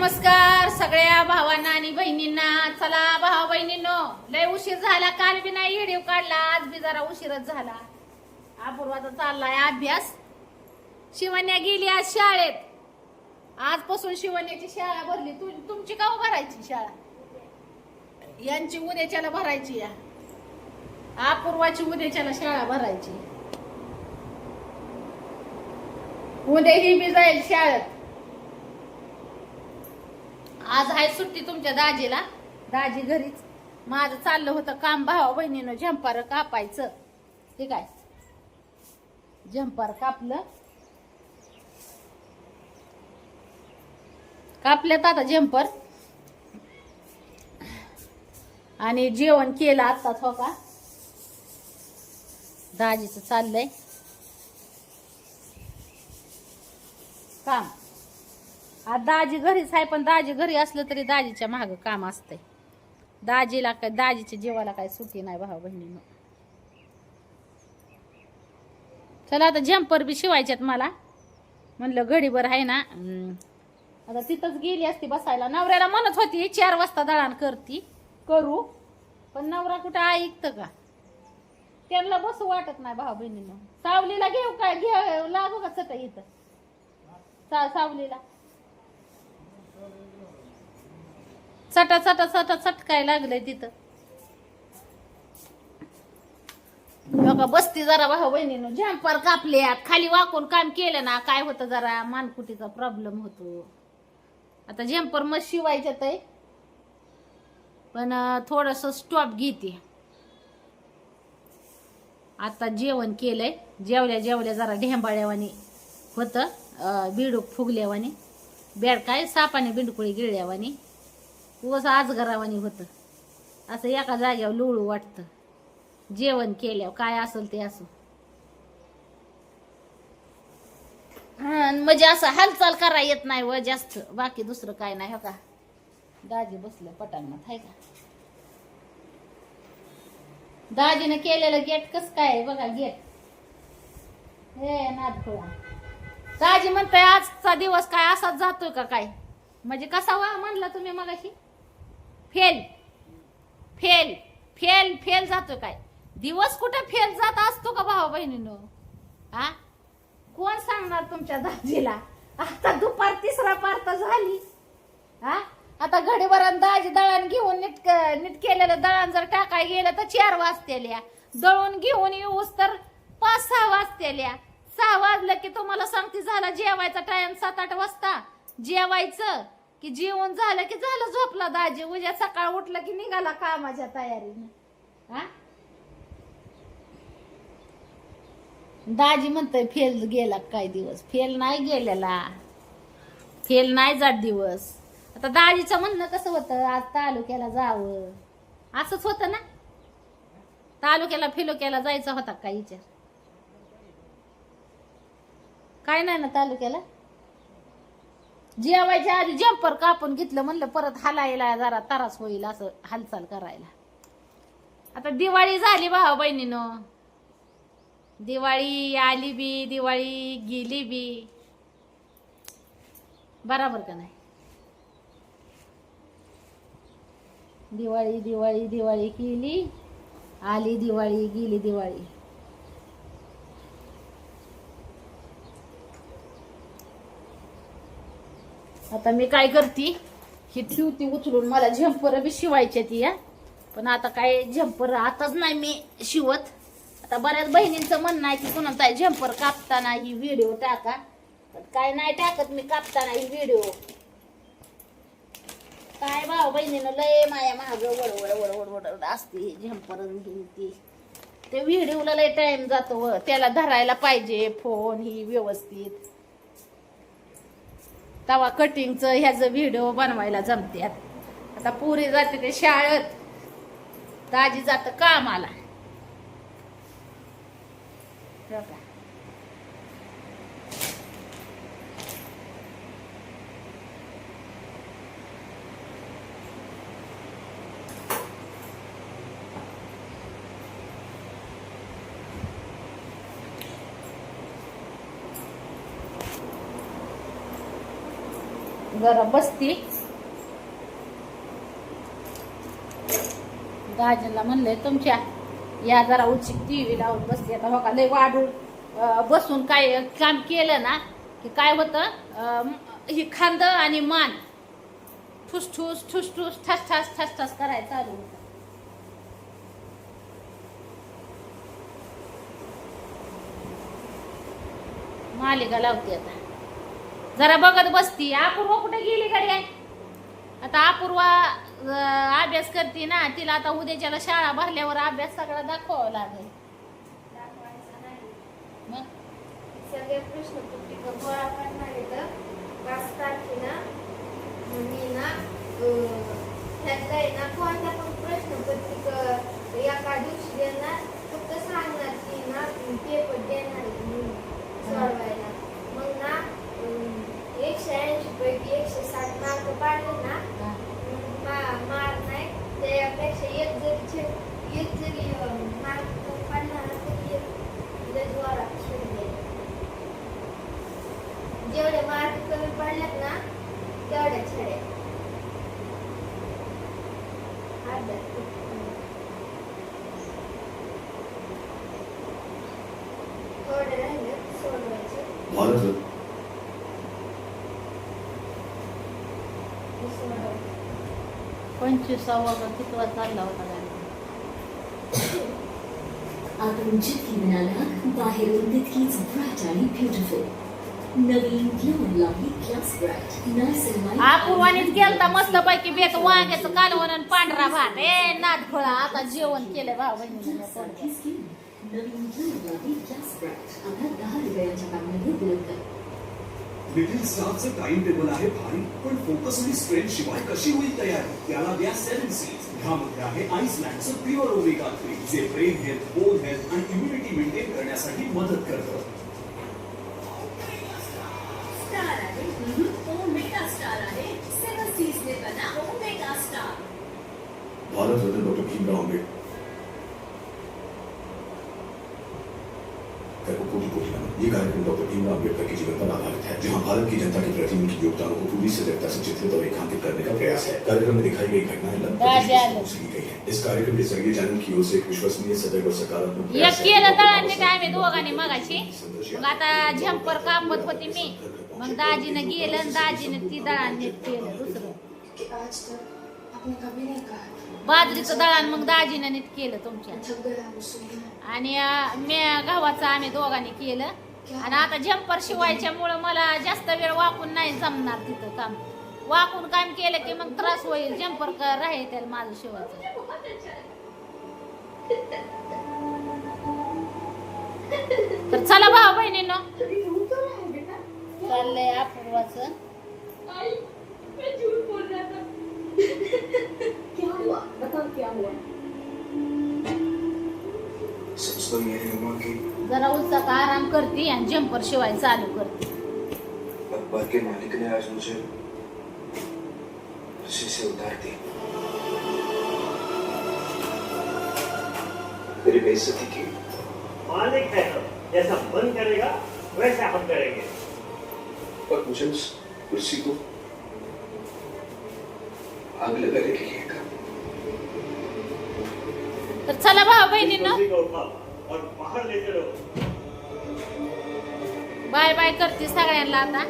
नमस्कार सगळ्या भावांना आणि बहिणींना. चला भावा बहिणींनो लय उशीर झाला काल बी नाही व्हिडिओ काढला आज बी जरा उशीरच झाला. अपूर्वाचा चाललाय अभ्यास. शिवण्या गेली आज शाळेत. आजपासून शिवण्याची शाळा भरली. तु, तुमची का भरायची शाळा? यांची उद्याच्याला भरायची या. अपूर्वाची उद्याच्याला शाळा भरायची. उद्या ही बी जाईल शाळेत. आज आहे सुट्टी तुमच्या दाजीला. दाजी घरीच. माझं चाललं होतं काम भावा बहिणीनं झंपार कापायचं. ठीक आहे. झंपार कापलं. कापल्यात आता झंपर. आणि जेवण केलं आत्ताच हो का? दाजीचं चाललंय. काम. आ दाजी घरीच आहे पण दाजी घरी असलं तरी दाजीच्या माग काम असतंय. दाजीला काय दाजीच्या जीवाला काय सुटी नाही भाऊ बहिणीनं. चला आता जम्पर बी शिवायच्यात मला. म्हणलं घडीभर आहे ना आता तिथंच गेली असती बसायला. नवऱ्याला म्हणत होती चार वाजता दळण करती करू. पण नवरा कुठं ऐकतं का? त्यांना बसू वाटत नाही भाऊ बहिणीनं. सावलीला घेऊ काय? घेऊ लागू का सत इथं? सा सावलीला. चटा चटा चटा चटकाय लागलंय तिथं. बघा बसती जरा भाऊ बहिणीनं. झॅम्पर कापल्यात. खाली वाकून काम केलं ना काय होतं जरा मानकुटीचा प्रॉब्लेम होतो. आता झॅम्पर मग शिवायच्यात आहे पण थोडस स्टॉप घेते. आता जेवण केलंय. जेवल्या जेवल्या जरा ढेंबाळ्यावानी होतं. बिडूक फुगल्यावानी. बेड काय सापाने बिंडकुळी गिळल्यावानी. उगस आज घरावानी होतं. असं एका जाग्यावर लोळू वाटतं. जेवण केल्यावर काय असेल ते असो. हा, म्हणजे असं हालचाल करा येत नाही व जास्त. बाकी दुसरं काय नाही हो का? दाजी बसलं पटांगणात आहे का? दाजीनं केलेलं गेट कस काय आहे बघा गेट. हे नादखोळा दाजी म्हणताय आजचा दिवस काय असाच जातोय का काय? म्हणजे कसा वा म्हणला तुम्ही मगाशी? फेल. फेल. फेल फेल जातो काय? दिवस कुठे फेल जात असतो का भावा बहिणीनो? हा कोण सांगणार तुमच्या दाजीला? आता दुपार तिसरा पार्थ झाली. हा आता घडीभरात दाजी दळण घेऊन नीट नीट केलेलं दळण जर टाकाय गेलं तर चार वाजतेल्या दळून घेऊन येऊस तर पाच सहा वाजतेल्या सहा वाजलं की तुम्हाला सांगते झाला जेवायचा टाइम सात आठ वाजता. जेवायचं. की जेवण झालं की झालं झोपला दाजी. उद्या सकाळ उठलं की निघाला कामाच्या तयारीने. हा? दाजी म्हणतोय फेल गेला काय दिवस? फेल नाही गेलेला. फेल नाही जात दिवस. आता दाजीचं म्हणणं कसं होतं? आज तालुक्याला जावं. असंच होतं ना? तालुक्याला फिलोक्याला जायचा होता का विचार काय नाही ना तालुक्याला? जेवायच्या आधी जम्पर कापून घेतलं म्हणलं परत हलायला जरा त्रास होईल असं हालचाल करायला. आता दिवाळी झाली भावा बहिणीनं. दिवाळी आली बी दिवाळी गेली बी. बराबर का नाही? दिवाळी दिवाळी दिवाळी केली आली दिवाळी गेली दिवाळी. आता मी काय करते? ही ठेवती उचलून मला झंपर बी शिवायच्या ती या पण आता काय झंपर आताच नाही मी शिवत. आता बऱ्याच बहिणींचं म्हणणं आहे की कुणाचा झंपर कापताना ही व्हिडिओ टाका. पण काय नाही टाकत मी कापताना ही व्हिडिओ काय भाऊ बहिणीनं लय माया महाग वडवड वड वड वड असते झंपर ती. ते व्हिडिओला लय टाइम जातो त्याला धरायला पाहिजे फोन ही व्यवस्थित. तवा कटिंगचं ह्याचं व्हिडिओ बनवायला जमत्यात. आता पुरी जाते ते शाळेत. दाजी जात कामाला. जरा बसती. दाजीला म्हणले तुमच्या या जरा उचित टीव्ही लावून बसते आता हो का? लय वाढून बसून काय काम केलं ना की काय होतं ही खांद आणि मान ठुस ठुस ठुस ठुस ठस ठस ठस ठस करायचं चालू होतं. मालिका लावते आता. जरा बघत बसती. अपूर्वा कुठे गेली गाडी आहे आता अपूर्वा अभ्यास करते ना तिला आता उद्याच्याला शाळा भरल्यावर अभ्यास सगळा दाखवावा लागेल. मग? सगळे प्रश्न पत्रिका गोळा करणार आहेत. पाच तारखेला मी ना अं, ह्यातलं आहे ना कोणत्या पण प्रश्न पत्रिका एका दिवशी देणार. फक्त सांगणार की ना पेपर देणार आहे म्हणून सोडवायला मग ना अं, एकशे ऐंशी पैकी एकशे साठ मार्क पाडले ना हा. मा- मार नाही त्यापेक्षा एक जरी छे- एक जरी मार्क पडला ना तरी एक लय जोरात छेड द्यायचा. जेवढे मार्क कमी पडलेत ना खूप कमी. थोडे राहिले सोडवायचे. पंचवीसावा का कितवा चालला होता गाडी आपण जितकी म्हणाला बाहेरून तितकीच ब्राईट आणि ब्युटिफुल नवीन ग्लो लावली क्लास ब्राईट अपूर्वानीच गेलता मस्त पैकी बेत वांग्याचं कालवण आणि पांढरा भात. ए नाट खोळा आता जेवण केलं भाऊ बहिणी नवीन लावली क्लास दहा रुपयाच्या कामामध्ये उपलब्ध लिटिल स्टारचं टाइम टेबल आहे भारी पण फोकस आणि स्ट्रेंथ शिवाय कशी होईल त्याला द्या सीज ह्यामध्ये आहे आईसलँडचं प्युअर ओमेगा थ्री जे ब्रेन हेल्थ बोन हेल्थ आणि इम्युनिटी मेंटेन करण्यासाठी मदत करतं. भारत रत्न डॉक्टर भीमराव आंबेडकर। को कोटि कोटि नमन। ये कार्यक्रम डॉक्टर भीमराव अंबेडकर के जीवन पर आधारित है जहाँ भारत की जनता के प्रति उनके योगदान को पूरी सजगता से चित्रित और रेखांकित करने का प्रयास है। कार्यक्रम में दिखाई गई घटनाएँ की गई है। इस कार्यक्रम के ज़रिए चैनल की ओर से एक विश्वसनीय सजग और सकारात्मक मग आता झंपर कापत होती मी। मग दाजीनं गेलं दाजीनं ती दळण केलं दुसरं। आज तक आपने कभी नहीं कहा कि बाजरीचं दळण मग दाजीनं केलं तुमच्या. आणि अं, मी गव्हाचं आम्ही दोघांनी केलं. आणि आता जम्पर शिवायच्यामुळं मला जास्त वेळ वाकून नाही जमणार तिथं काम. वाकून काम केलं की मग त्रास होईल. जम्पर राहील त्याला माझं शिवायचं तर चला भाऊ बहिणीनो. चाललंय अपूर्वाचं. हुआ बताओ क्या हुआ जरा उलचा का आराम करते आणि जम्पर शिवाय चालू करते. के मालिक ने आज मुझे रस्सी से उतार दी मेरी बेइज्जती की मालिक है तो जैसा मन करेगा वैसा हम करेंगे। और मुझे उस कुर्सी को आग लगाने के लिए कहा तर चला भाऊ बहिणीनो. बाय बाय करते सगळ्यांना आता.